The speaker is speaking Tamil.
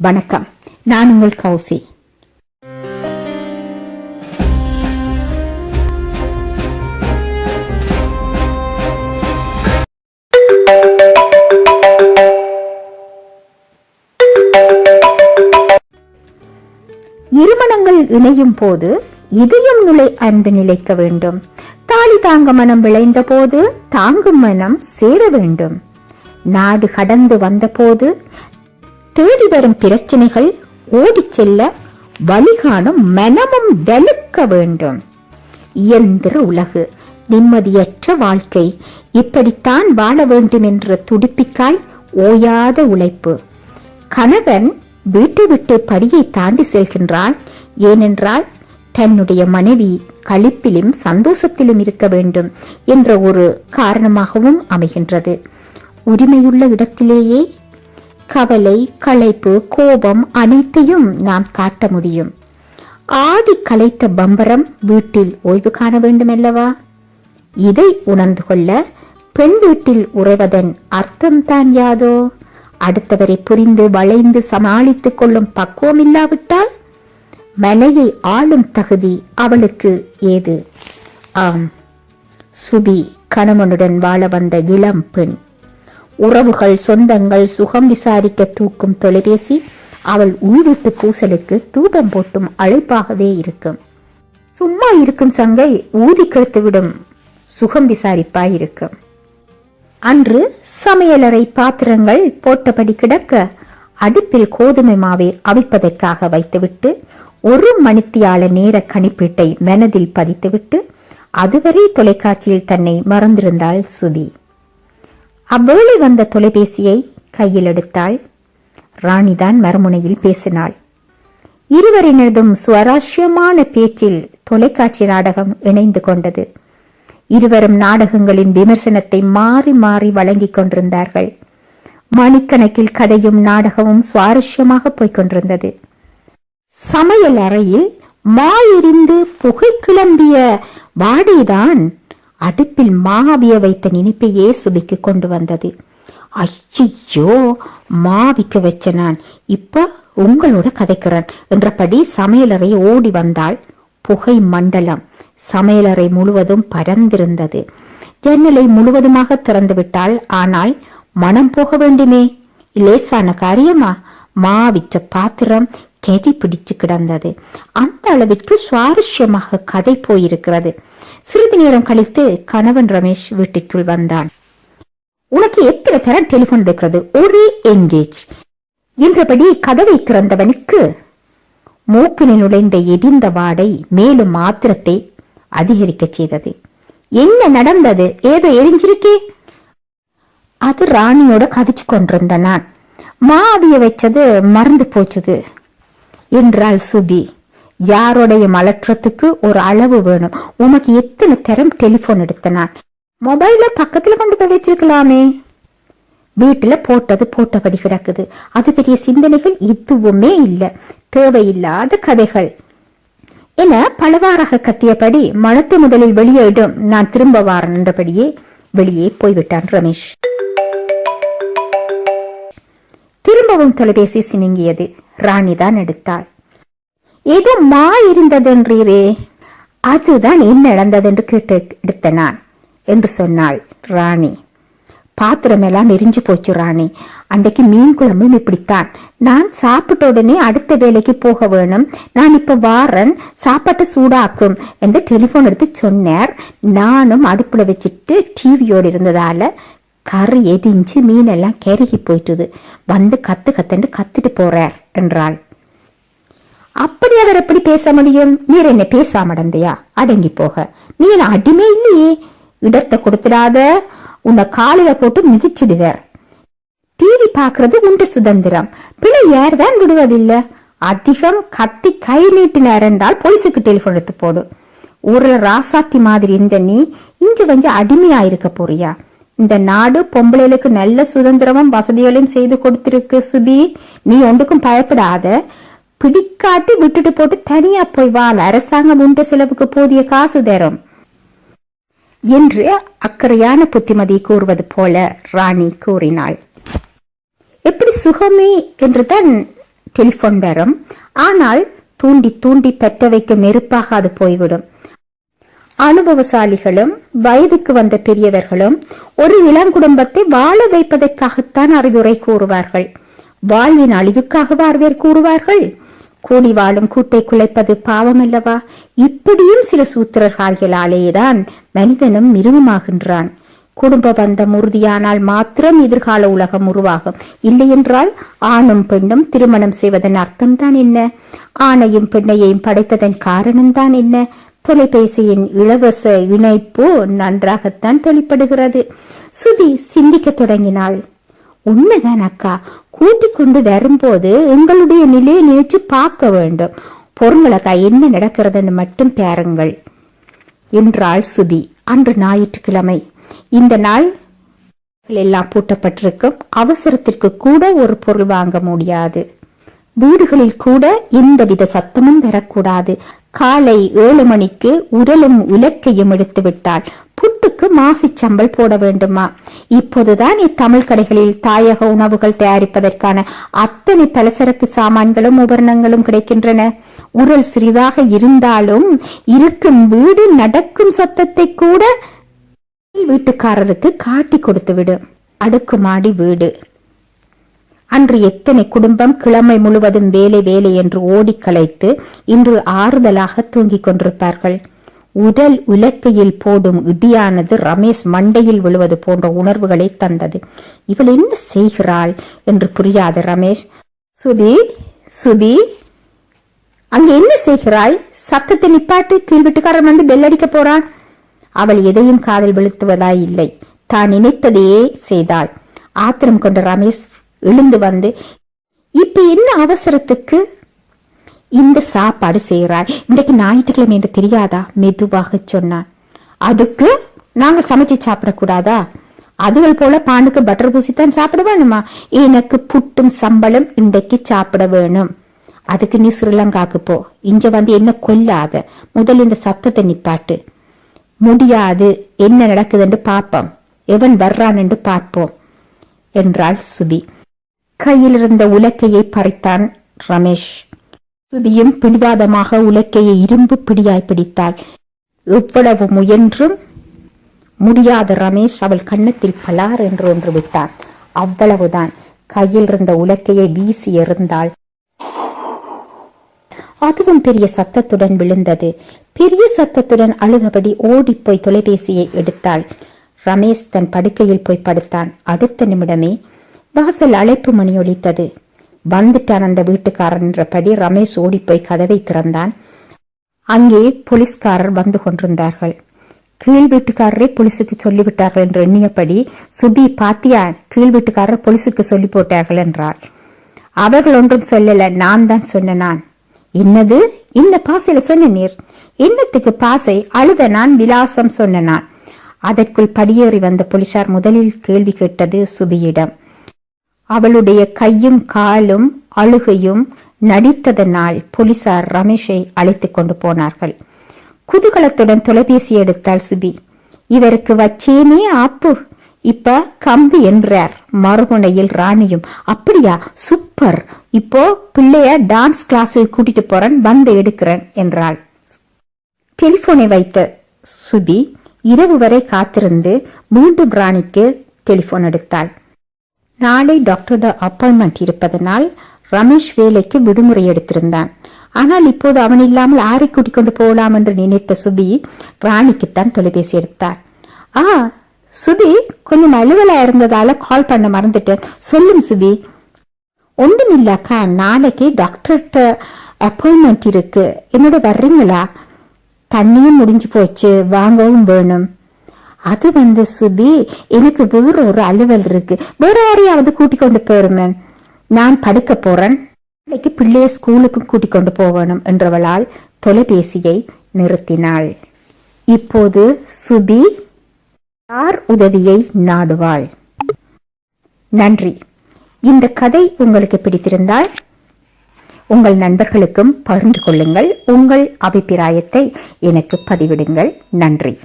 வணக்கம். நான் உங்கள் கௌசி. இருமணங்கள் இணையும் போது இதயம் நிலை அன்பு நிலைக்க வேண்டும். தாலி தாங்க மனம் விளைந்த போது தாங்கும் மனம் சேர வேண்டும். நாடு கடந்து வந்தபோது தேடி வரும் பிரச்சனைகள் ஓடி செல்ல வழிகாணும் மனமும் வெளுக்க வேண்டும். இயந்திர உலகு நிம்மதியற்ற வாழ்க்கை இப்படித்தான் வாழ வேண்டும் என்ற துடிப்பிக்காய் ஓயாத உழைப்பு. கணவன் வீட்டை விட்டு படியை தாண்டி செல்கின்றான். ஏனென்றால் தன்னுடைய மனைவி களிப்பிலும் சந்தோஷத்திலும் இருக்க வேண்டும் என்ற ஒரு காரணமாகவும் அமைகின்றது. உரிமையுள்ள இடத்திலேயே கவலை களைப்பு கோபம் அனைத்தையும் நாம் காட்ட முடியும். ஆடி களைத்த பம்பரம் வீட்டில் ஓய்வு காண வேண்டுமல்லவா? இதை உணர்ந்து கொள்ள பெண் வீட்டில் உறைவதன் அர்த்தம்தான் யாதோ? அடுத்தவரை புரிந்து வளைந்து சமாளித்துக் கொள்ளும் பக்குவம் இல்லாவிட்டால் மனையை ஆளும் தகுதி அவளுக்கு ஏது? ஆம். சுபி கணவனுடன் வாழ வந்த இளம் பெண். உறவுகள் சொந்தங்கள் சுகம் விசாரிக்க தூக்கும் தொலைபேசி அவள் உள்வீட்டு பூசலுக்கு தூபம் போட்டும் அழைப்பாகவே இருக்கும். சும்மா இருக்கும் சங்கை ஊதி கெடுத்துவிடும் சுகம் விசாரிப்பாய் இருக்கும் அன்று சமையலறை பாத்திரங்கள் போட்டபடி கிடக்க அடுப்பில் கோதுமை மாவை அவிப்பதற்காக வைத்துவிட்டு ஒரு மணித்தியால நேர கணிப்பீட்டை மனதில் பதித்துவிட்டு அதுவரை தொலைக்காட்சியில் தன்னை மறந்திருந்தாள் சுதி. அவ்வேளை வந்த தொலைபேசியை கையில் எடுத்தாள். ராணிதான் மறுமுனையில் பேசினாள். இருவரினதும் சுவாரஸ்யமான பேச்சில் தொலைக்காட்சி நாடகம் இணைந்து கொண்டது. இருவரும் நாடகங்களின் விமர்சனத்தை மாறி மாறி வழங்கிக் கொண்டிருந்தார்கள். மணிக்கணக்கில் கதையும் நாடகமும் சுவாரஸ்யமாக போய்க் கொண்டிருந்தது. சமையல் அறையில் மாயிருந்து புகை கிளம்பிய வாடிதான் அடுப்பில் மாவிய வைத்த நினைப்பையே சுபிக்கு கொண்டு வந்தது. ஐயோ மாவிக்க வச்ச நான். இப்ப உங்களோட கதைக்கிறேன் என்றபடி சமையலறை ஓடி வந்தாள். புகை மண்டலம் சமையலறை முழுவதும் பரந்திருந்தது ஜன்னலை முழுவதுமாக திறந்துவிட்டாள் ஆனால் மனம் போக வேண்டுமே? லேசான காரியமா? மாவிச்ச பாத்திரம் கெதி பிடிச்சு கிடந்தது. அந்த அளவிற்கு சுவாரஸ்யமாக கதை போயிருக்கிறது. சிறிது நேரம் கழித்து கணவன் ரமேஷ் வீட்டுக்குள் வந்தான். உனக்கு எத்தனை தரம் டெலிபோன் இருக்கிறது? ஒரே என்கேஜ் என்றபடி கதவை திறந்தவனுக்கு மூக்கினில் நுழைந்த எரிந்த வாடை மேலும் மாத்திரத்தை அதிகரிக்க செய்தது. என்ன நடந்தது? ஏதோ எரிஞ்சிருக்கே அது ராணியோட கதிச்சு கொண்டிருந்த நான் மாவிய வச்சது மறந்து போச்சுது. என்றாள் சுபி. யாரோடைய மலற்றத்துக்கு ஒரு அளவு வேணும். உனக்கு எத்தனை தரம் டெலிபோன் எடுத்தனான்? மொபைல பக்கத்துல கொண்டு போய் வச்சிருக்கலாமே. வீட்டுல போட்டது போட்டபடி கிடக்குது. அது பெரிய சிந்தனைகள் எதுவுமே இல்ல. தேவையில்லாத கதைகள். என பலவாறாக கத்தியபடி மனத்து முதலில் வெளியிடும் நான் திரும்ப வாரன் என்றபடியே வெளியே போய்விட்டான் ரமேஷ். திரும்பவும் தொலைபேசி சினுங்கியது. ராணிதான் எடுத்தாள். ஏதோ மா இருந்ததென்றீரே? அதுதான் என்ன நடந்ததென்று கேட்டு எடுத்த நான் என்று சொன்னாள் ராணி. பாத்திரம் எல்லாம் எரிஞ்சு போச்சு ராணி. அன்றைக்கு மீன் குழம்பும் இப்படித்தான். நான் சாப்பிட்ட உடனே அடுத்த வேலைக்கு போக வேணும். நான் இப்ப வாரன். சாப்பாட்டை சூடாக்கும் என்று டெலிபோன் எடுத்து சொன்னார். நானும் அடுப்புல வச்சுட்டு டிவியோடு இருந்ததால கறி எரிஞ்சு மீனெல்லாம் கருகி போயிட்டுது. வந்து கத்து கத்துன்னு கத்திட்டு போறார் என்றாள். அப்படி அவர் எப்படி பேச முடியும்? நீர் என்ன பேசாமடந்தையா? அடங்கி போக. நீ அடிமை இல்லையே. இடத்தை கொடுத்துடாத. உன்னை காலில போட்டு மிதிச்சிடுவார். டிவி பாக்குறது உண்டு சுதந்திரம். பிள்ளை யார் தான் விடுவதில்ல. அதிகம் கத்தி கை நீட்டினார் என்றால் போலீஸுக்கு டெலிபோன் எடுத்து போடு. ஊர்ல ராசாத்தி மாதிரி இந்த நீ இஞ்சு கொஞ்சம் அடிமையா இருக்க போறியா? இந்த நாடு பொம்பளைகளுக்கு நல்ல சுதந்திரமும் வசதிகளையும் செய்து கொடுத்திருக்கு சுபி. நீ ஒன்றுக்கும் பயப்படாத. பிடிக்காட்டி விட்டுட்டு போட்டு தனியா போய் வாழ அரசாங்கம் உண்டு செலவுக்கு போதிய காசு தரும். என்று அக்கறையான புத்திமதி கூறுவது போல ராணி கூறினாள். எப்படி சுகமே என்றுதான் டெலிபோன் வரும். ஆனால் தூண்டி தூண்டி பெற்ற வைக்கும் நெருப்பாக அது போய்விடும். அனுபவசாலிகளும் வயதுக்கு வந்த பெரியவர்களும் ஒரு இளங்குடும்பத்தை வாழ வைப்பதற்காகத்தான் அறிவுரை கூறுவார்கள். வாழ்வின் அழிவுக்காக வார்வேர் கூறுவார்கள். கூடி வாழும் கூட்டை குலைப்பது பாவம் அல்லவா இப்படியும் சில சூத்திரர்களாலேதான் மனிதனும் மிருகமாகின்றான். குடும்ப பந்தம் உறுதியானால் மாத்திரம் எதிர்கால உலகம் உருவாகும். இல்லையென்றால் ஆணும் பெண்ணும் திருமணம் செய்வதன் அர்த்தம்தான் என்ன? ஆணையும் பெண்ணையையும் படைத்ததன் காரணம்தான் என்ன? தொலைபேசியின் இலவச இணைப்பு நன்றாகத்தான் தொழிற்படுகிறது சுதி சிந்திக்க தொடங்கினாள். உண்மைதான் அக்கா. கூட்டிக் கொண்டு வரும்போது எங்களுடைய நிலையை நினைச்சு பார்க்க வேண்டும். பொருங்களக்கா என்ன நடக்கிறதுன்னு மட்டும் பாருங்கள் என்றாள் சுதி அன்று ஞாயிற்றுக்கிழமை. இந்த நாள் எல்லாம் பூட்டப்பட்டிருக்கும். அவசரத்திற்கு கூட ஒரு பொருள் வாங்க முடியாது. வீடுகளில் கூட எந்தவித சத்தமும் வரக்கூடாது. காலை ஏழு மணிக்கு உரலும் உலக்கையும் எடுத்து விட்டாள். புட்டுக்கு மாசிச்சம்பல் போட வேண்டுமா? இப்போதுதான் இத்தமிழ் கடைகளில் தாயக உணவுகள் தயாரிப்பதற்கான அத்தனை பலசரக்கு சாமான்களும் உபரணங்களும் கிடைக்கின்றன. உரல் சிறிதாக இருந்தாலும் இருக்கும் வீடு நடக்கும் சத்தத்தை கூட வீட்டுக்காரருக்கு காட்டி கொடுத்து விடும் அடுக்குமாடி வீடு. அன்று எத்தனை குடும்பம் கிழமை முழுவதும் வேலை வேலை என்று ஓடி கலைத்து இன்று ஆறுதலாக தூங்கிக் கொண்டிருப்பார்கள். உடல் உலக்கையில் போடும் இடியானது ரமேஷ் மண்டையில் விழுவது போன்ற உணர்வுகளை தந்தது. இவள் என்ன செய்கிறாள்? என்று புரியாத ரமேஷ் சுபி சுபி அங்கே என்ன செய்கிறாய்? சத்தத்தை நிப்பாட்டு கீழ் வீட்டுக்காரன் வந்து பெல்லடிக்க போறான். அவள் எதையும் காதல் விழுத்துவதாய் இல்லை. தான் நினைத்ததையே செய்தாள். ஆத்திரம் கொண்ட ரமேஷ் எழுந்து வந்து இப்ப என்ன அவசரத்துக்கு? இந்த சாப்பாடு செய்கிறாய் இன்றைக்கு ஞாயிற்றுக்கிழமை என்று தெரியாதா? மெதுவாக சொன்னான் அதுக்கு நாங்கள் சமைச்சு சாப்பிடக்கூடாதா? அதுகள் போல பானுக்கு பட்டர் பூசித்தான் சாப்பிட வேணுமா? எனக்கு புட்டும் சம்பளம் இன்றைக்கு சாப்பிட வேணும். அதுக்கு நீ ஸ்ரீலங்காக்கு போ. இங்க வந்து என்ன கொல்லாத? முதல் இந்த சத்தத்தை நிப்பாட்டு முடியாது. என்ன நடக்குதுன்னு பார்ப்போம் எவன் வர்றான் என்று பார்ப்போம். என்றாள் சுபி. கையில் இருந்த உலக்கையை பறித்தான் ரமேஷ். சுபியும் பிடிவாதமாக உலக்கையை இரும்பு பிடியாய் பிடித்தாள். எவ்வளவு முயன்றும் முடியாத ரமேஷ் அவள் கண்ணத்தில் பலார் என்று ஒன்று விட்டான். அவ்வளவுதான். கையில் இருந்த உலக்கையை வீசி எறிந்தாள். அதுவும் பெரிய சத்தத்துடன் விழுந்தது. பெரிய சத்தத்துடன் அழுதபடி ஓடிப்போய் தொலைபேசியை எடுத்தாள். ரமேஷ் தன் படுக்கையில் போய் படுத்தான். அடுத்த நிமிடமே வாசல் அழைப்பு மணி ஒலித்தது. வந்துட்டான் அந்த வீட்டுக்காரன் என்றபடி ரமேஷ் ஓடிப்போய் கதவை திறந்தான். அங்கே போலீஸ்காரர் வந்து கொண்டிருந்தார்கள். கீழ் வீட்டுக்காரரே போலீஸுக்கு சொல்லிவிட்டார்கள் என்று எண்ணியபடி சுபி பாத்தியா கீழ் வீட்டுக்காரர் போலீசுக்கு சொல்லி போட்டார்கள் என்றார் அவர்கள் ஒன்றும் சொல்லல நான் தான் சொன்ன நான். என்னது? இந்த பாசையில சொன்ன நீர். என்னத்துக்கு பாசை? அழுத நான் விலாசம் சொன்ன நான். அதற்குள் படியேறி வந்த போலீசார் முதலில் கேள்வி கேட்டது சுபியிடம். அவளுடைய கையும் காலும் அழுகையும் நடித்ததனால் போலீசார் ரமேஷை அழைத்து கொண்டு போனார்கள். குதூகலத்துடன் தொலைபேசி எடுத்தாள் சுபி. இவருக்கு வச்சேனே ஆப்பு. இப்ப கம்பி என்றார் மறுமுனையில் ராணியும். அப்படியா சூப்பர். இப்போ பிள்ளைய டான்ஸ் கிளாஸுக்கு கூட்டிட்டு போறேன் வந்து எடுக்கிறேன் என்றாள். டெலிபோனை வைத்த சுபி இரவு வரை காத்திருந்து மீண்டும் ராணிக்கு டெலிபோன் எடுத்தாள். நாளை டாக்டரோட அப்பாயின்மெண்ட் இருப்பதனால் ரமேஷ் வேலைக்கு விடுமுறை எடுத்திருந்தான். ஆனால் இப்போது அவன் இல்லாமல் ஆரை கூட்டிக் கொண்டு போகலாம் என்று நினைத்த சுபி ராணிக்குத்தான் தொலைபேசி எடுத்தார். ஆ சுபி கொஞ்சம் அலுவலா இருந்ததால கால் பண்ண மறந்துட்டேன். சொல்லும் சுபி. ஒன்றும் இல்லாக்கா நாளைக்கு டாக்டர்கிட்ட அப்பாயின்மெண்ட் இருக்கு. என்னோட வர்றீங்களா? தண்ணியும் முடிஞ்சு போச்சு. வாங்கவும் வேணும். அது வந்து சுபி எனக்கு வேற ஒரு அலுவல் இருக்கு. வேற யாரையாவது கூட்டிக் கொண்டு போயிருமேன் நான் படுக்க போறேன். நாளைக்கு பிள்ளைய ஸ்கூலுக்கு கூட்டிக் கொண்டு போகணும் என்றவளால் தொலைபேசியை நிறுத்தினாள். இப்போது சுபி யார் உதவியை நாடுவாள்? நன்றி. இந்த கதை உங்களுக்கு பிடித்திருந்தால் உங்கள் நண்பர்களுக்கும் பகிர்ந்து கொள்ளுங்கள். உங்கள் அபிப்பிராயத்தை எனக்கு பதிவிடுங்கள். நன்றி.